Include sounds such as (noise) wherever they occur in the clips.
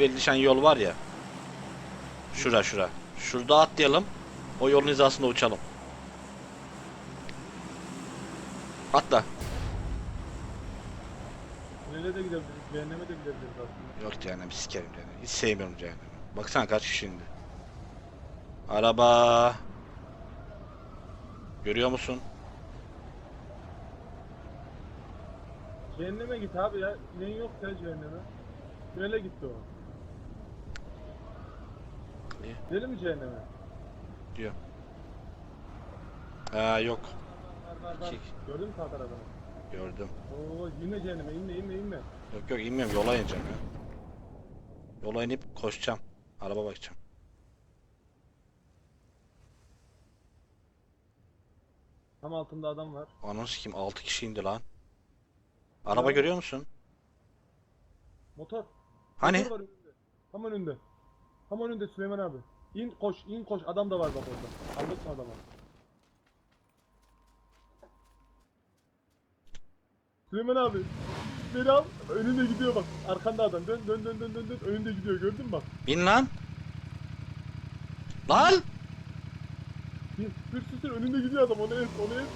belirleyen yol var ya. Şura şura. Şurada atlayalım. O yolun hizasında uçalım. Atla. Tünele de gidebiliriz, cehenneme de gidebiliriz aslında. Yok cehennem sikerim cehennemi. Hiç sevmiyorum cehennemi. Baksana kaç kişi indi. Araba. Görüyor musun? Cehenneme git abi ya. İnen yok ya cehenneme. Tünele gitti o. İyi. Gidelim mi cehenneme? Aa yok. Çek. Gördün mü sağ tarafını? Gördüm. Oo inme cehenneme inme inme inme. Yok yok inmiyorum yola ineceğim ya. Yola inip koşacağım. Araba bakacağım. Tam altında adam var. Ananı sikeyim 6 kişi indi lan. Araba Ya. görüyor musun? Motor. Hani? Motor var önünde. Tam önünde. Tam önünde Süleyman abi. İn koş in koş adam da var bak orada. Aldık mı adamı? Süleyman abi. Beni al. Önünde gidiyor bak. Arkanda adam. Dön dön dön dön dön dön. Önünde gidiyor gördün mü bak. Bin lan. Lan! Bir sür sür sür önünde gidiyor adam. Onu ez onu ez.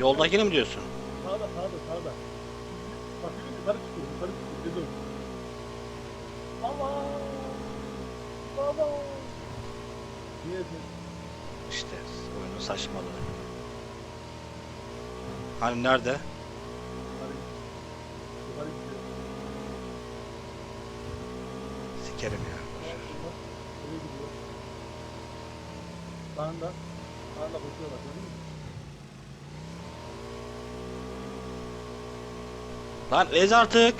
Yoldakini mi diyorsun? Sağda sağda sağda. Bak yukarı çıkıyor. Yukarı çıkıyor. Baba. Niye ezin? İşte oyunun saçmalığı. Hani nerede? Sikerim ya. Sağında. Sağında koşuyor bak gördün mü? Lan ez artık.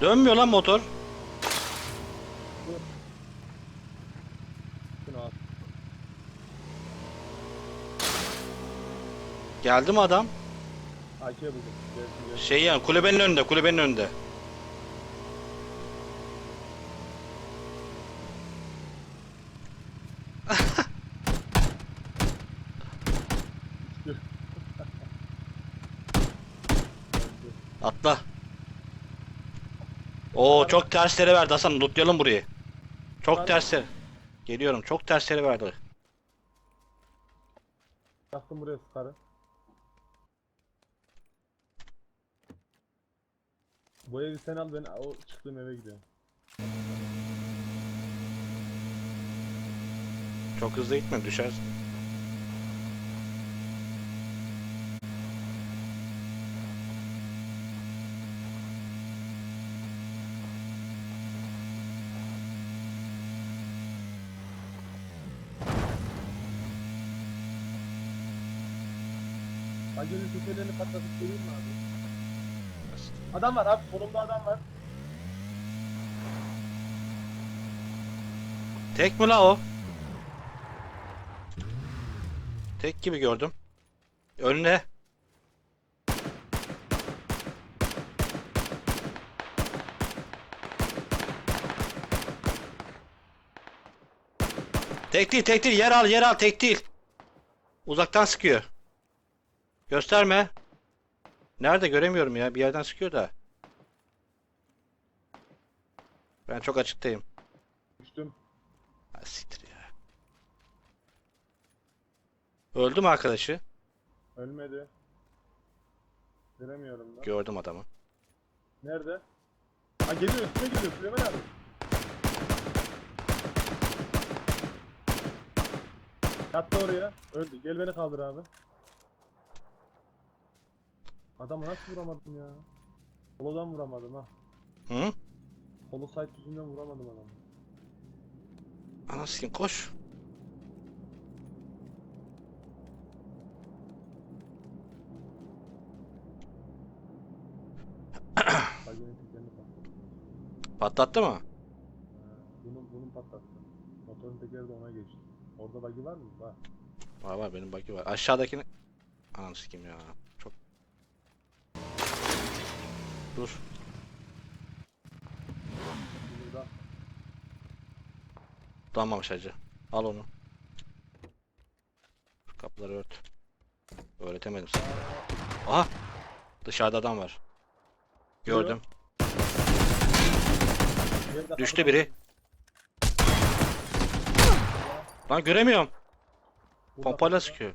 Dönmüyor lan motor. Dur. Şunu al. Geldi mi adam? AK buldum. Gelsin gelsin. Şey yani kulübenin önünde, kulübenin önünde. (laughs) Atla. Oo çok terslere verdi Hasan. Lootlayalım burayı. Çok tersleri. Geliyorum. Çok tersleri verdi. Taktım buraya sıkarı. Bu evi sen al ben o çıktığım eve gidiyorum. Çok hızlı gitme düşersin. Acının tepelerini patlatıp geleyim mi abi? Adam var abi solumda adam var. Tek mi la o? Tek gibi gördüm. Önüne. Tek değil, tek değil. Yer al, yer al. Tek değil. Uzaktan sıkıyor. Gösterme. Nerede göremiyorum ya. Bir yerden sıkıyor da. Ben çok açıktayım. Düştüm. Ha, siktir ya. Öldü mü arkadaşı? Ölmedi. Göremiyorum da. Gördüm adamı. Nerede? Ha geliyor üstüne geliyor Süleyman abi. Yattı oraya. Öldü. Gel beni kaldır abi. Adamı nasıl vuramadım ya? Kolodan vuramadım ha. Hı? Kolu site yüzünden vuramadım adamı. Anasını koş. (clears throat) Patlattı. Mı? Bunun, bunun patlattı. Motorun tekeri de ona geçti. Orada bagi var mı? Var. Var var benim baki var. Aşağıdakini... Ananı sikeyim ya. Dur. Burada. Tutanmamış. Al onu. Şu kapıları ört. Öğretemedim sana. Aha! Dışarıda adam var. Gördüm. Düştü biri. Lan göremiyorum. Pompayla sıkıyor.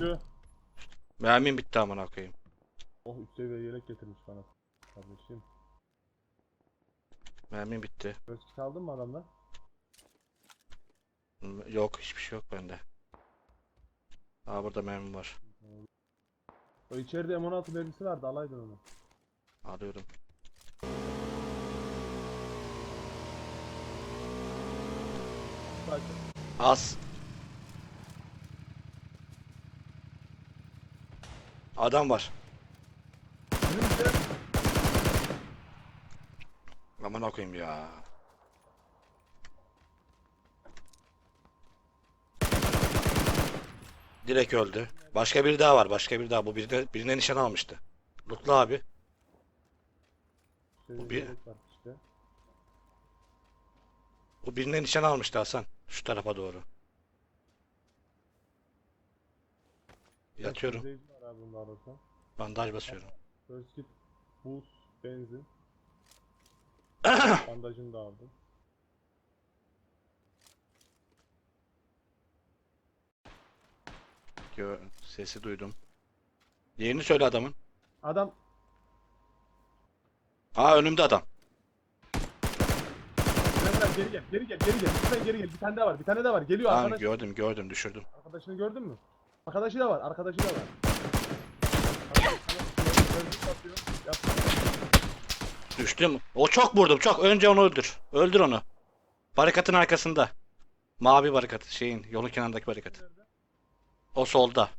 Düştü. Mermim bitti amına koyayım. Oh üst seviye yelek getirmiş bana. Kardeşim. Mermim bitti. Özkit aldın mı adamdan? Yok hiçbir şey yok bende. Aa burada mermim var. O içeride M16 mermisi vardı alaydın onu. Alıyorum. Bak. Az. Adam var. Aman koyayım ya. Direkt öldü. Başka biri daha var. Başka biri daha. Bu birine, birine nişan almıştı. Lutlu abi. Seviye bir-. Bu birine nişan almıştı Hasan. Şu tarafa doğru. Yatıyorum. Var abi bunda arasında. Bandaj basıyorum. Özkit, buz, benzin. (coughs) Bandajını da aldım. Gö sesi duydum. Yerini söyle adamın. Adam Aa önümde adam. Emre geri gel, geri gel, geri gel. Lütfen geri gel. Bir tane daha var, bir tane daha var. Geliyor Tamam arkadaş. gördüm gördüm düşürdüm. Arkadaşını gördün mü? Arkadaşı da var, arkadaşı da var. Atıyor. Yap. Düştüm. O çok vurdum çok. Önce onu öldür. Öldür onu. Barikatın arkasında. Mavi barikat. Şeyin yolun kenarındaki barikat. O solda.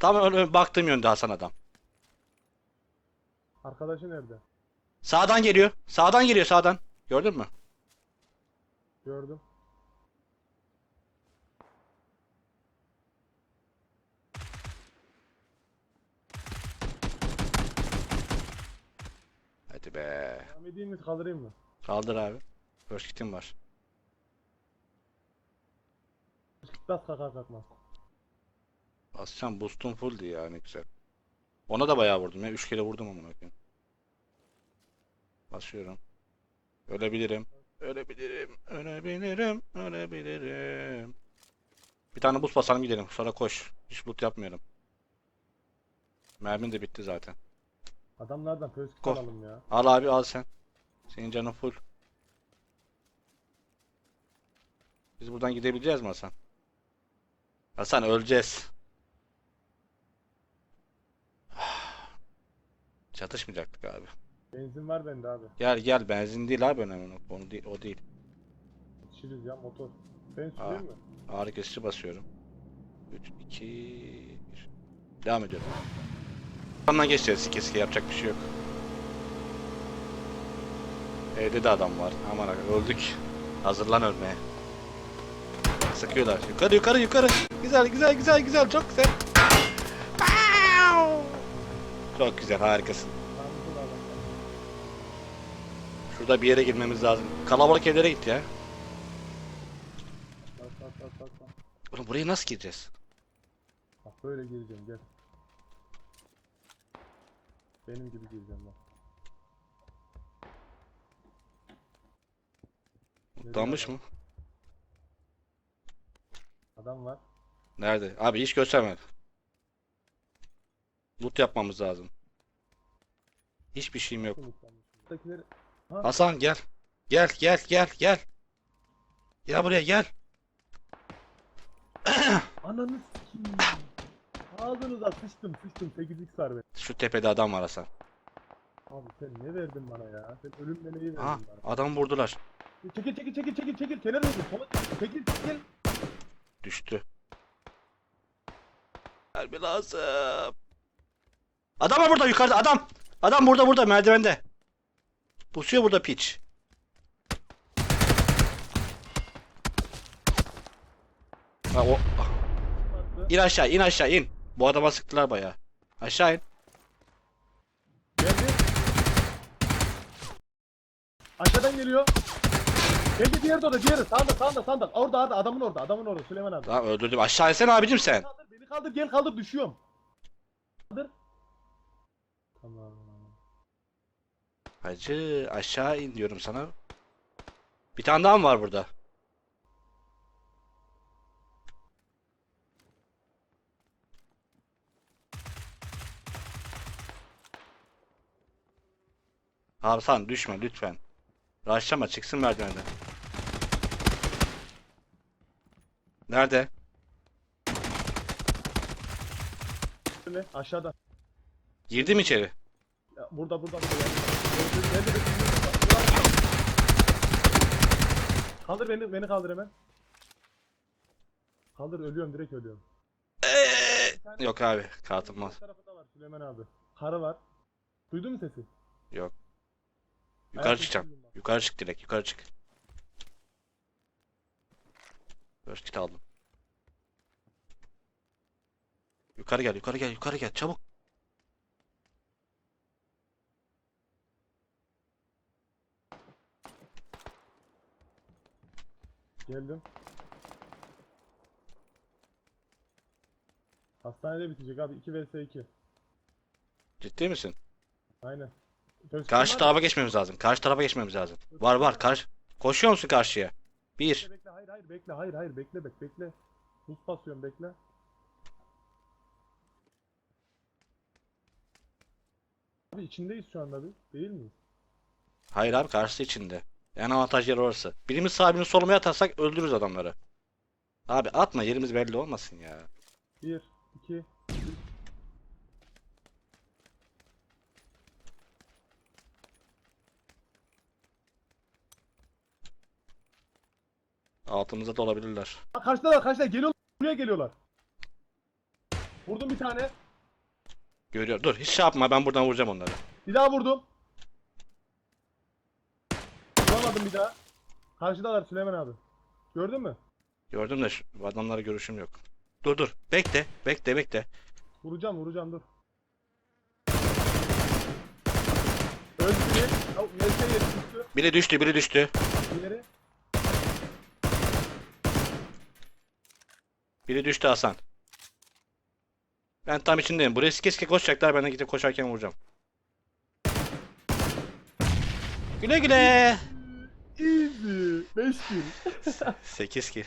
Tam ön- baktığım yönde Hasan adam. Arkadaşı nerede? Sağdan geliyor. Sağdan geliyor sağdan. Gördün mü? Gördüm. Hadi be. Devam edeyim mi, kaldırayım mı? Kaldır abi. First kit'im var. Bas kalkar kalkmaz. Aslan boost'um fulldi ya ne güzel. Ona da bayağı vurdum ya. Üç kere vurdum amına koyayım. Basıyorum. Ölebilirim. Ölebilirim. Ölebilirim. Ölebilirim. Bir tane boost basalım gidelim. Sonra koş. Hiç loot yapmıyorum. Mermin de bitti zaten. Adamlardan pösküt Ko- alalım ya. Al abi al sen. Senin canın full. Biz buradan gidebileceğiz mi Hasan? Hasan öleceğiz. (sighs) Çatışmayacaktık abi. Benzin var bende abi. Gel gel benzin değil abi önemli. Onu değil, o değil. Yetişiriz ya motor. Ben süreyim mi? Kesici basıyorum. 3, 2, 1. Devam ediyorum. Ondan geçeceğiz. Sike yapacak bir şey yok. Evde de adam var. Aman öldük. Hazırlan ölmeye. Sıkıyorlar. Yukarı yukarı yukarı. Güzel güzel güzel güzel çok güzel. Çok güzel harikasın. Şurada bir yere girmemiz lazım. Kalabalık evlere git ya. Bak bak bak. bak. Oğlum buraya nasıl gireceğiz? Bak böyle gireceğim gel. Benim gibi gireceğim. Mutlanmış adam? mı? Adam var. Nerede? Abi hiç gösterme. Loot yapmamız lazım. Hiçbir şeyim yok. Hasan gel. Gel gel gel gel. Gel buraya gel. Ananı sikeyim. Ağzınıza sıçtım sıçtım 8x var benim. Şu tepede adam var Hasan. Abi sen ne verdin bana ya? Sen ölüm meleği verdin Aha bana. adam vurdular. Çekil çekil çekil çekil çekil çekil. Sola çekil çekil. Düştü. Gelme lazım. Adam var burada yukarıda adam. Adam burada burada merdivende. Pusuyor burada piç. Ha, o, in aşağı in aşağı in. Bu adama sıktılar bayağı. Aşağı in. Geldi. Aşağıdan geliyor. Peki diğer de orada diğeri sağda sağda sağda. Orada orada adamın orada adamın orada Süleyman abi. Tamam öldürdüm. Aşağı insene abicim sen. Kaldır beni kaldır gel kaldır düşüyorum. Kaldır. Tamam. Hacı aşağı in diyorum sana. Bir tane daha mı var burada? Abi sen düşme lütfen. Raşlama çıksın merdivenden. Nerede? Ne? Aşağıda. Girdi mi içeri? Ya, burada burada. burada. Nerede? Kaldır beni beni kaldır hemen. Kaldır ölüyorum direkt ölüyorum. Eee! Yok abi katılmaz. Tarafında var Süleyman abi. Karı var. Duydun mu sesi? Yukarı Ayak çıkacağım. Yukarı çık direkt yukarı çık. First kit aldım. Yukarı gel yukarı gel yukarı gel çabuk. Geldim. Hastanede bitecek abi 2 vs 2. Ciddi misin? Aynen. Karşı tarafa geçmemiz lazım. Karşı tarafa geçmemiz lazım. Var var karşı. Koşuyor musun karşıya? Bir. Bekle, hayır hayır bekle hayır hayır bekle bek bekle. Buz basıyorum bekle. Abi içindeyiz şu anda biz. Değil miyiz? Hayır abi karşısı içinde. En avantaj yer orası. Birimiz sağ birimiz soluma yatarsak öldürürüz adamları. Abi atma yerimiz belli olmasın ya. 1 2 Altımızda da olabilirler. Karşıdalar karşıda geliyorlar. Buraya geliyorlar. Vurdum bir tane. Görüyor. Dur hiç şey yapma ben buradan vuracağım onları. Bir daha vurdum. Vuramadım bir daha. Karşıdalar Süleyman abi. Gördün mü? Gördüm de şu adamlara görüşüm yok. Dur dur. Bekle. Bekle bekle. Vuracağım vuracağım dur. Öldü biri. Biri düştü biri düştü. Diğeri. Biri düştü Hasan. Ben tam içindeyim. Buraya sike sike koşacaklar. Ben de gidip koşarken vuracağım. Güle güle. Easy. 5 (laughs) kill. 8 ki.